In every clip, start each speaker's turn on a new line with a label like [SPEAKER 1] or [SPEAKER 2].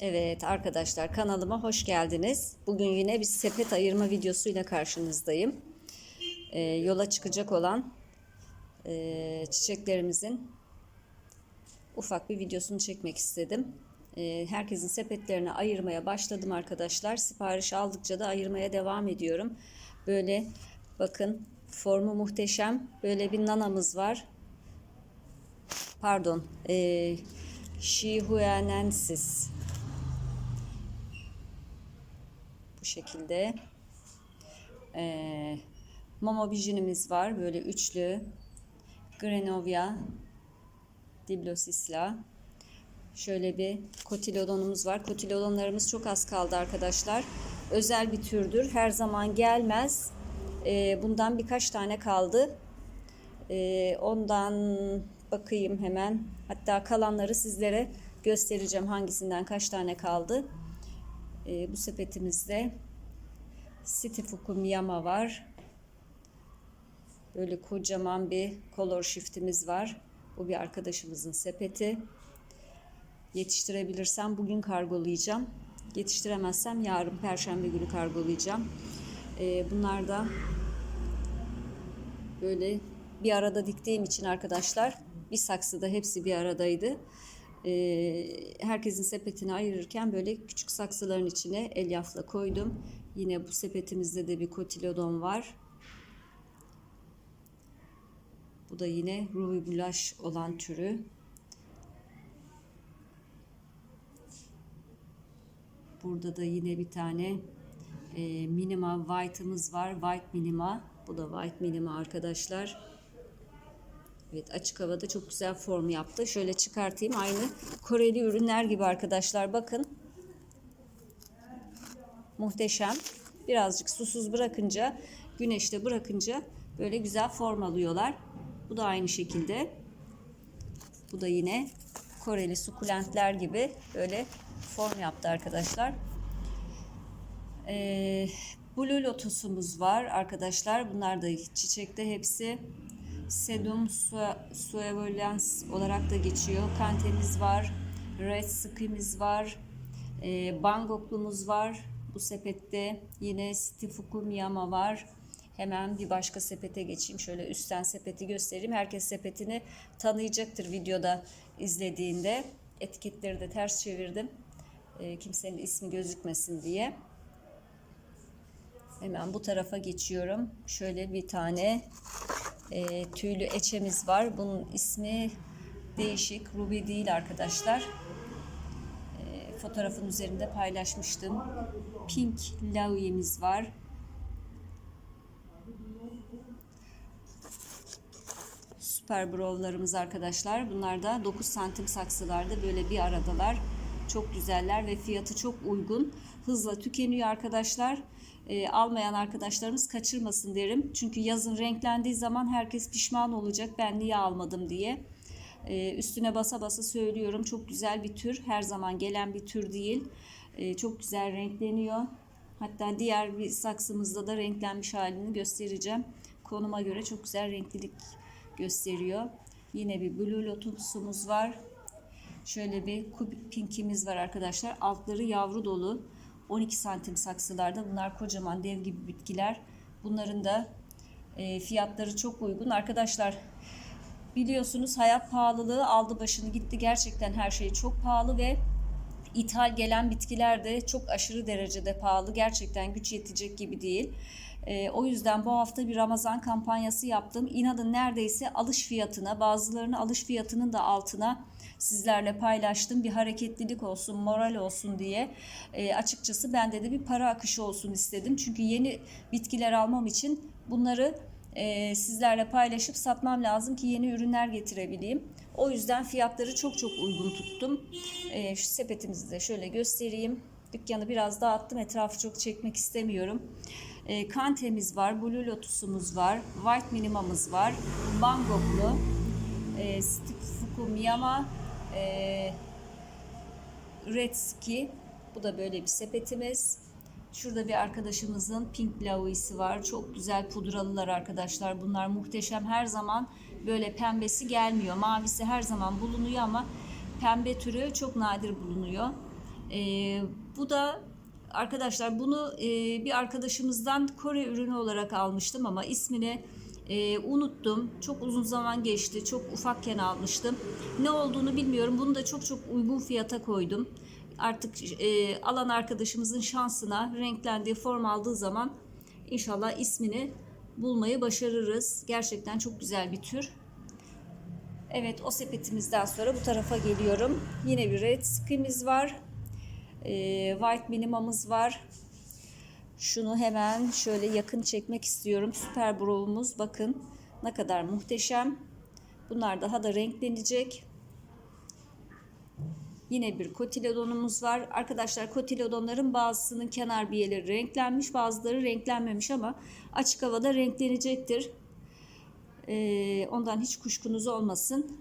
[SPEAKER 1] Evet arkadaşlar kanalıma hoş geldiniz. Bugün yine bir sepet ayırma videosuyla karşınızdayım. Ee, yola çıkacak olan e, çiçeklerimizin ufak bir videosunu çekmek istedim. Ee, herkesin sepetlerini ayırmaya başladım arkadaşlar. Sipariş aldıkça da ayırmaya devam ediyorum. Böyle bakın formu muhteşem. Böyle bir nanamız var. Pardon. E, Shihuanensis bu şekilde. Ee, Momo Bijinimiz var. Böyle üçlü. Grenovia Diblosisla. Şöyle bir kotilodonumuz var. Kotilodonlarımız çok az kaldı arkadaşlar. Özel bir türdür. Her zaman gelmez. Ee, bundan birkaç tane kaldı. Ee, ondan bakayım hemen. Hatta kalanları sizlere göstereceğim hangisinden kaç tane kaldı. Ee, bu sepetimizde City Fukumiyama var. Böyle kocaman bir color shift'imiz var. Bu bir arkadaşımızın sepeti. Yetiştirebilirsem bugün kargolayacağım. Yetiştiremezsem yarın perşembe günü kargolayacağım. Ee, bunlar da böyle bir arada diktiğim için arkadaşlar bir saksıda hepsi bir aradaydı. Ee, herkesin sepetini ayırırken böyle küçük saksıların içine elyafla koydum. Yine bu sepetimizde de bir kotilodon var. Bu da yine blush olan türü. Burada da yine bir tane e, minima white'ımız var. White minima. Bu da white minima arkadaşlar. Evet açık havada çok güzel form yaptı. Şöyle çıkartayım. Aynı Koreli ürünler gibi arkadaşlar. Bakın. Muhteşem. Birazcık susuz bırakınca, güneşte bırakınca böyle güzel form alıyorlar. Bu da aynı şekilde. Bu da yine Koreli sukulentler gibi böyle form yaptı arkadaşlar. Ee, Blue Lotus'umuz var arkadaşlar. Bunlar da çiçekte hepsi. Sedum suevolens olarak da geçiyor. Kantemiz var. Red Sky'miz var. E, Bangoklumuz var. Bu sepette yine Stifuku Miyama var. Hemen bir başka sepete geçeyim. Şöyle üstten sepeti göstereyim. Herkes sepetini tanıyacaktır videoda izlediğinde. Etiketleri de ters çevirdim. E, kimsenin ismi gözükmesin diye. Hemen bu tarafa geçiyorum. Şöyle bir tane e, tüylü eçemiz var. Bunun ismi değişik. Ruby değil arkadaşlar. E, fotoğrafın üzerinde paylaşmıştım. Pink Laui'miz var. Süper Brow'larımız arkadaşlar. Bunlar da 9 santim saksılarda böyle bir aradalar. Çok güzeller ve fiyatı çok uygun. Hızla tükeniyor arkadaşlar. E, almayan arkadaşlarımız kaçırmasın derim. Çünkü yazın renklendiği zaman herkes pişman olacak ben niye almadım diye. E, üstüne basa basa söylüyorum. Çok güzel bir tür. Her zaman gelen bir tür değil. E, çok güzel renkleniyor. Hatta diğer bir saksımızda da renklenmiş halini göstereceğim. Konuma göre çok güzel renklilik gösteriyor. Yine bir Blue Lotus'umuz var. Şöyle bir kubik pinkimiz var arkadaşlar. Altları yavru dolu. 12 santim saksılarda. Bunlar kocaman dev gibi bitkiler. Bunların da e, fiyatları çok uygun. Arkadaşlar biliyorsunuz hayat pahalılığı aldı başını gitti. Gerçekten her şey çok pahalı ve ithal gelen bitkiler de çok aşırı derecede pahalı. Gerçekten güç yetecek gibi değil. E, o yüzden bu hafta bir Ramazan kampanyası yaptım. İnanın neredeyse alış fiyatına, bazılarını alış fiyatının da altına sizlerle paylaştım. Bir hareketlilik olsun, moral olsun diye. E, açıkçası bende de bir para akışı olsun istedim. Çünkü yeni bitkiler almam için bunları e, sizlerle paylaşıp satmam lazım ki yeni ürünler getirebileyim. O yüzden fiyatları çok çok uygun tuttum. E, şu sepetimizi de şöyle göstereyim. Dükkanı biraz dağıttım. Etrafı çok çekmek istemiyorum. E, Kantemiz var, Blue Lotus'umuz var, White Minima'mız var, Bangoklu, e, Fuku Miyama, e, Red Ski. Bu da böyle bir sepetimiz. Şurada bir arkadaşımızın Pink Laui'si var. Çok güzel pudralılar arkadaşlar. Bunlar muhteşem. Her zaman böyle pembesi gelmiyor. Mavisi her zaman bulunuyor ama pembe türü çok nadir bulunuyor. Ee, bu da arkadaşlar bunu e, bir arkadaşımızdan Kore ürünü olarak almıştım ama ismini e, unuttum. Çok uzun zaman geçti. Çok ufakken almıştım. Ne olduğunu bilmiyorum. Bunu da çok çok uygun fiyata koydum. Artık e, alan arkadaşımızın şansına renklendiği form aldığı zaman inşallah ismini bulmayı başarırız. Gerçekten çok güzel bir tür. Evet o sepetimizden sonra bu tarafa geliyorum. Yine bir red skimiz var. Ee, white minimamız var. Şunu hemen şöyle yakın çekmek istiyorum. Süper brow'umuz bakın ne kadar muhteşem. Bunlar daha da renklenecek. Yine bir kotilodonumuz var. Arkadaşlar kotilodonların bazısının kenar biyeleri renklenmiş, bazıları renklenmemiş ama açık havada renklenecektir. Ee, ondan hiç kuşkunuz olmasın.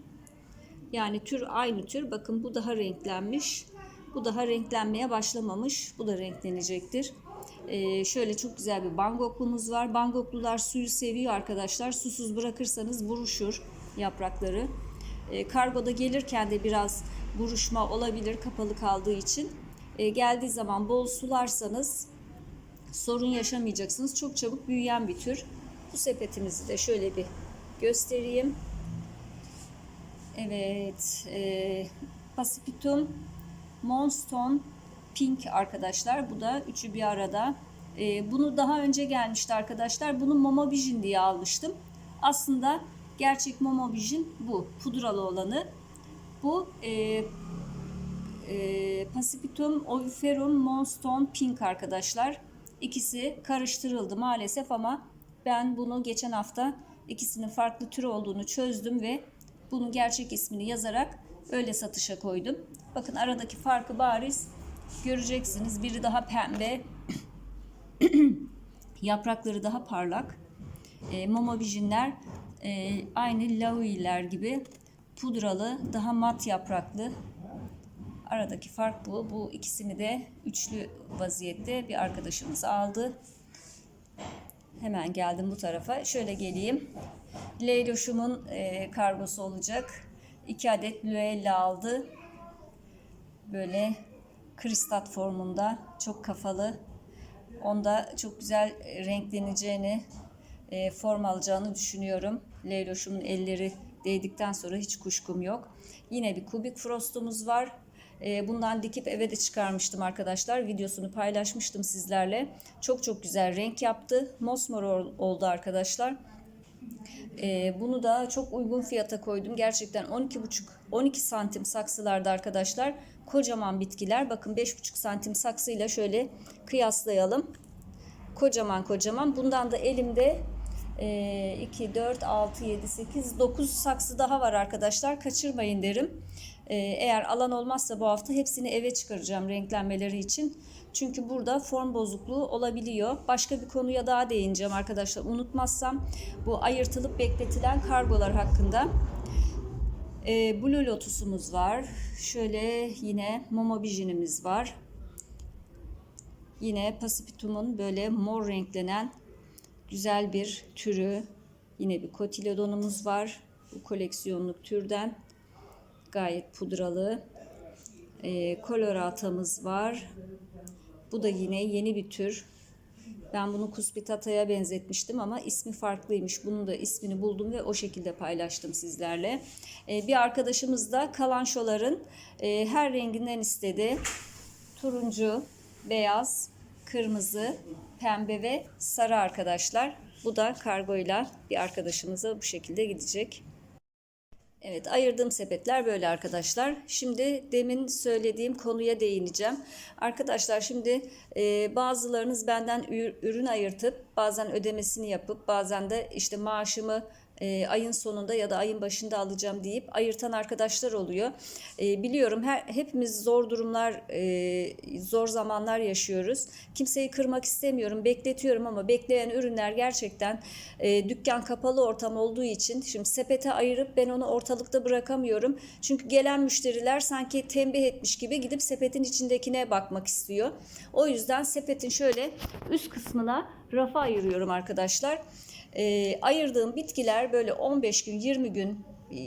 [SPEAKER 1] Yani tür aynı tür. Bakın bu daha renklenmiş. Bu daha renklenmeye başlamamış. Bu da renklenecektir. Ee, şöyle çok güzel bir bangoklumuz var. Bangoklular suyu seviyor arkadaşlar. Susuz bırakırsanız buruşur yaprakları. Ee, kargoda gelirken de biraz buruşma olabilir kapalı kaldığı için. Ee, geldiği zaman bol sularsanız sorun yaşamayacaksınız. Çok çabuk büyüyen bir tür. Bu sepetimizi de şöyle bir göstereyim. Evet, e, Pacifitum Monstone Pink arkadaşlar. Bu da üçü bir arada. E, bunu daha önce gelmişti arkadaşlar. Bunu Momo Vision diye almıştım. Aslında gerçek Momo Vision bu. Pudralı olanı. Bu e, e, Pacifitum Oviferum Monstone Pink arkadaşlar. İkisi karıştırıldı maalesef ama ben bunu geçen hafta ikisinin farklı tür olduğunu çözdüm ve bunun gerçek ismini yazarak öyle satışa koydum. Bakın aradaki farkı bariz göreceksiniz. Biri daha pembe, yaprakları daha parlak. E, Momo Vision'ler e, aynı Laui'ler gibi pudralı, daha mat yapraklı. Aradaki fark bu. Bu ikisini de üçlü vaziyette bir arkadaşımız aldı. Hemen geldim bu tarafa. Şöyle geleyim. Leyloş'umun e, kargosu olacak. 2 adet Luella aldı. Böyle kristat formunda çok kafalı. Onda çok güzel renkleneceğini, e, form alacağını düşünüyorum. Leyloş'umun elleri değdikten sonra hiç kuşkum yok. Yine bir kubik frostumuz var. E, bundan dikip eve de çıkarmıştım arkadaşlar. Videosunu paylaşmıştım sizlerle. Çok çok güzel renk yaptı. Mosmor oldu arkadaşlar. E, bunu da çok uygun fiyata koydum. Gerçekten 12,5 12 santim saksılarda arkadaşlar. Kocaman bitkiler. Bakın 5,5 santim saksıyla şöyle kıyaslayalım. Kocaman kocaman. Bundan da elimde 2, 4, 6, 7, 8, 9 saksı daha var arkadaşlar. Kaçırmayın derim. Ee, eğer alan olmazsa bu hafta hepsini eve çıkaracağım renklenmeleri için. Çünkü burada form bozukluğu olabiliyor. Başka bir konuya daha değineceğim arkadaşlar. Unutmazsam bu ayırtılıp bekletilen kargolar hakkında. Ee, Blue Lotus'umuz var. Şöyle yine Momo Vision'imiz var. Yine Pacifitum'un böyle mor renklenen güzel bir türü. Yine bir kotilodonumuz var. Bu koleksiyonluk türden. Gayet pudralı. E, koloratamız var. Bu da yine yeni bir tür. Ben bunu kuspitata'ya benzetmiştim ama ismi farklıymış. Bunun da ismini buldum ve o şekilde paylaştım sizlerle. E, bir arkadaşımız da kalanşoların e, her renginden istedi. Turuncu, beyaz, kırmızı, pembe ve sarı arkadaşlar. Bu da kargoyla bir arkadaşımıza bu şekilde gidecek. Evet ayırdığım sepetler böyle arkadaşlar. Şimdi demin söylediğim konuya değineceğim. Arkadaşlar şimdi e, bazılarınız benden ürün ayırtıp bazen ödemesini yapıp bazen de işte maaşımı e, ayın sonunda ya da ayın başında alacağım deyip ayırtan arkadaşlar oluyor. E, biliyorum her hepimiz zor durumlar, e, zor zamanlar yaşıyoruz. Kimseyi kırmak istemiyorum, bekletiyorum ama bekleyen ürünler gerçekten e, dükkan kapalı ortam olduğu için şimdi sepete ayırıp ben onu ortalıkta bırakamıyorum. Çünkü gelen müşteriler sanki tembih etmiş gibi gidip sepetin içindekine bakmak istiyor. O yüzden sepetin şöyle üst kısmına rafa ayırıyorum arkadaşlar e, ayırdığım bitkiler böyle 15 gün 20 gün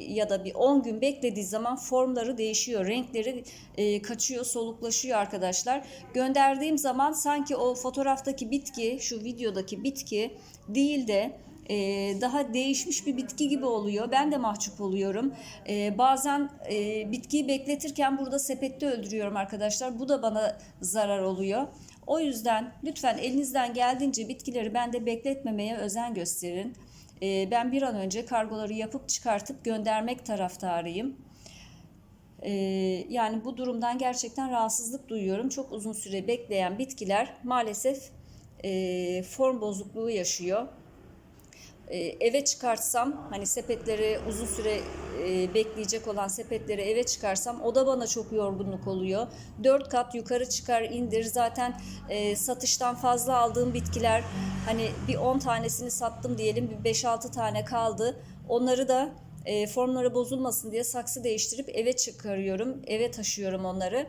[SPEAKER 1] ya da bir 10 gün beklediği zaman formları değişiyor. Renkleri e, kaçıyor, soluklaşıyor arkadaşlar. Gönderdiğim zaman sanki o fotoğraftaki bitki, şu videodaki bitki değil de e, daha değişmiş bir bitki gibi oluyor. Ben de mahcup oluyorum. E, bazen e, bitkiyi bekletirken burada sepette öldürüyorum arkadaşlar. Bu da bana zarar oluyor. O yüzden lütfen elinizden geldiğince bitkileri bende bekletmemeye özen gösterin. E, ben bir an önce kargoları yapıp çıkartıp göndermek taraftarıyım. E, yani bu durumdan gerçekten rahatsızlık duyuyorum. Çok uzun süre bekleyen bitkiler maalesef e, form bozukluğu yaşıyor. E, eve çıkartsam hani sepetleri uzun süre e, bekleyecek olan sepetleri eve çıkarsam o da bana çok yorgunluk oluyor. Dört kat yukarı çıkar indir zaten e, satıştan fazla aldığım bitkiler hani bir 10 tanesini sattım diyelim bir 5-6 tane kaldı. Onları da e, formları bozulmasın diye saksı değiştirip eve çıkarıyorum eve taşıyorum onları.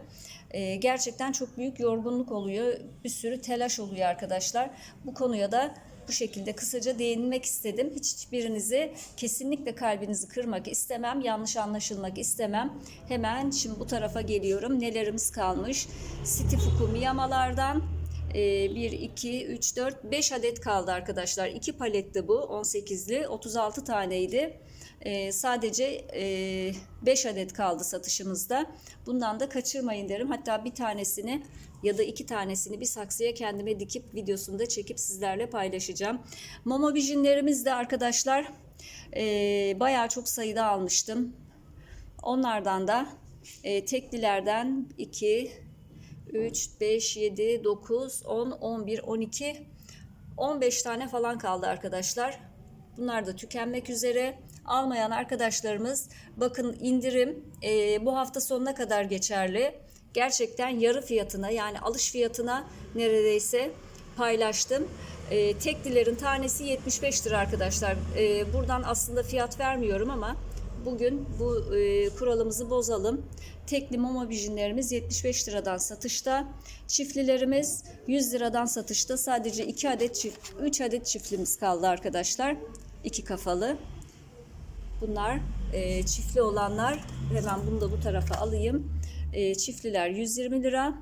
[SPEAKER 1] Gerçekten çok büyük yorgunluk oluyor bir sürü telaş oluyor arkadaşlar. Bu konuya da bu şekilde kısaca değinmek istedim. Hiçbirinizi kesinlikle kalbinizi kırmak istemem, yanlış anlaşılmak istemem. Hemen şimdi bu tarafa geliyorum. Nelerimiz kalmış? Stifuku miyamalardan 1, 2, 3, 4, 5 adet kaldı arkadaşlar. 2 paletti bu 18'li 36 taneydi. Ee, sadece e, 5 adet kaldı satışımızda. Bundan da kaçırmayın derim. Hatta bir tanesini ya da iki tanesini bir saksıya kendime dikip videosunu da çekip sizlerle paylaşacağım. Momo Vision'lerimiz de arkadaşlar e, bayağı çok sayıda almıştım. Onlardan da e, teklilerden 2, 3, 5, 7, 9, 10, 11, 12, 15 tane falan kaldı arkadaşlar. Bunlar da tükenmek üzere. Almayan arkadaşlarımız bakın indirim e, bu hafta sonuna kadar geçerli. Gerçekten yarı fiyatına yani alış fiyatına neredeyse paylaştım. E, teklilerin tanesi 75 lira arkadaşlar. E, buradan aslında fiyat vermiyorum ama bugün bu e, kuralımızı bozalım. Tekli mama bijinlerimiz 75 liradan satışta. Çiftlilerimiz 100 liradan satışta. Sadece 2 adet çift, 3 adet çiftlimiz kaldı arkadaşlar. 2 kafalı. Bunlar e, çiftli olanlar. Hemen bunu da bu tarafa alayım. E, çiftliler 120 lira.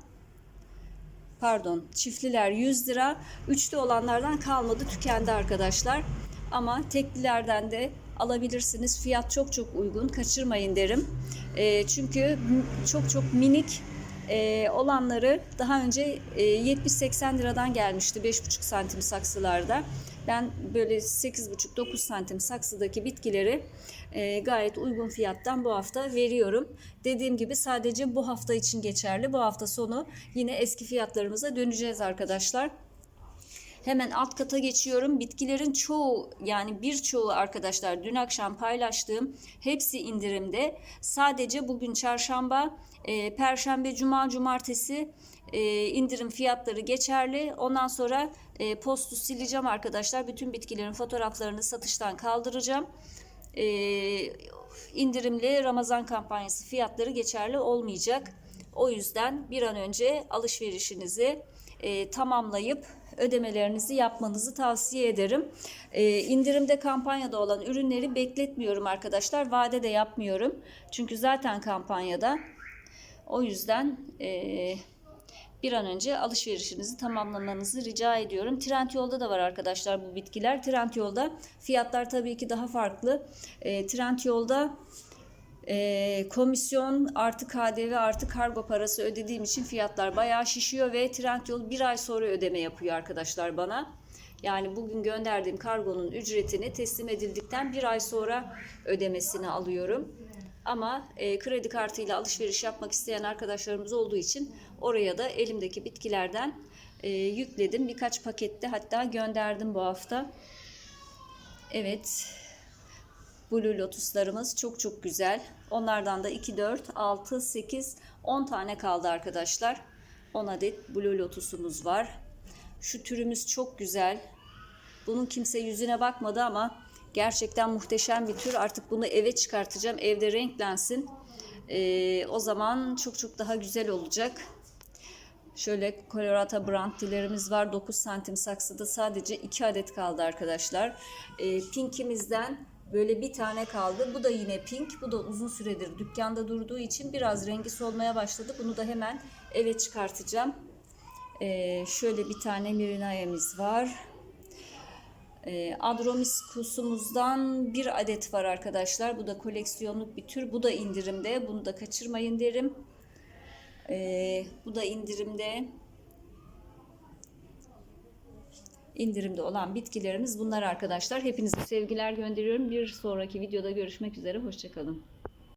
[SPEAKER 1] Pardon, çiftliler 100 lira. Üçlü olanlardan kalmadı, tükendi arkadaşlar. Ama teklilerden de alabilirsiniz. Fiyat çok çok uygun. Kaçırmayın derim. E, çünkü çok çok minik e, olanları daha önce e, 70-80 liradan gelmişti 5,5 santim saksılarda. Ben böyle 8,5-9 santim saksıdaki bitkileri e, gayet uygun fiyattan bu hafta veriyorum. Dediğim gibi sadece bu hafta için geçerli. Bu hafta sonu yine eski fiyatlarımıza döneceğiz arkadaşlar. Hemen alt kata geçiyorum. Bitkilerin çoğu yani birçoğu arkadaşlar dün akşam paylaştığım hepsi indirimde. Sadece bugün çarşamba, e, perşembe, cuma, cumartesi e, indirim fiyatları geçerli. Ondan sonra e, postu sileceğim arkadaşlar. Bütün bitkilerin fotoğraflarını satıştan kaldıracağım. E, indirimli Ramazan kampanyası fiyatları geçerli olmayacak. O yüzden bir an önce alışverişinizi e, tamamlayıp ödemelerinizi yapmanızı tavsiye ederim. E, indirimde kampanyada olan ürünleri bekletmiyorum arkadaşlar. Vade de yapmıyorum. Çünkü zaten kampanyada. O yüzden e, bir an önce alışverişinizi tamamlamanızı rica ediyorum. Trendyol'da da var arkadaşlar bu bitkiler. Trendyol'da fiyatlar tabii ki daha farklı. E, Trendyol'da e, komisyon artı KDV artı kargo parası ödediğim için fiyatlar bayağı şişiyor ve Trendyol bir ay sonra ödeme yapıyor arkadaşlar bana. Yani bugün gönderdiğim kargonun ücretini teslim edildikten bir ay sonra ödemesini alıyorum. Ama e, kredi kartıyla alışveriş yapmak isteyen arkadaşlarımız olduğu için oraya da elimdeki bitkilerden e, yükledim. Birkaç pakette hatta gönderdim bu hafta. Evet. Blue Lotus'larımız çok çok güzel. Onlardan da 2, 4, 6, 8, 10 tane kaldı arkadaşlar. 10 adet Blue Lotus'umuz var. Şu türümüz çok güzel. Bunun kimse yüzüne bakmadı ama gerçekten muhteşem bir tür. Artık bunu eve çıkartacağım. Evde renklensin. Ee, o zaman çok çok daha güzel olacak. Şöyle Colorata Brantilerimiz var. 9 santim saksıda sadece 2 adet kaldı arkadaşlar. E, Pink'imizden Böyle bir tane kaldı. Bu da yine pink. Bu da uzun süredir dükkanda durduğu için biraz rengi solmaya başladı. Bunu da hemen eve çıkartacağım. Ee, şöyle bir tane mirinayemiz var. Ee, Adromiskusumuzdan bir adet var arkadaşlar. Bu da koleksiyonluk bir tür. Bu da indirimde. Bunu da kaçırmayın derim. Ee, bu da indirimde. indirimde olan bitkilerimiz bunlar arkadaşlar. Hepinize sevgiler gönderiyorum. Bir sonraki videoda görüşmek üzere. Hoşçakalın.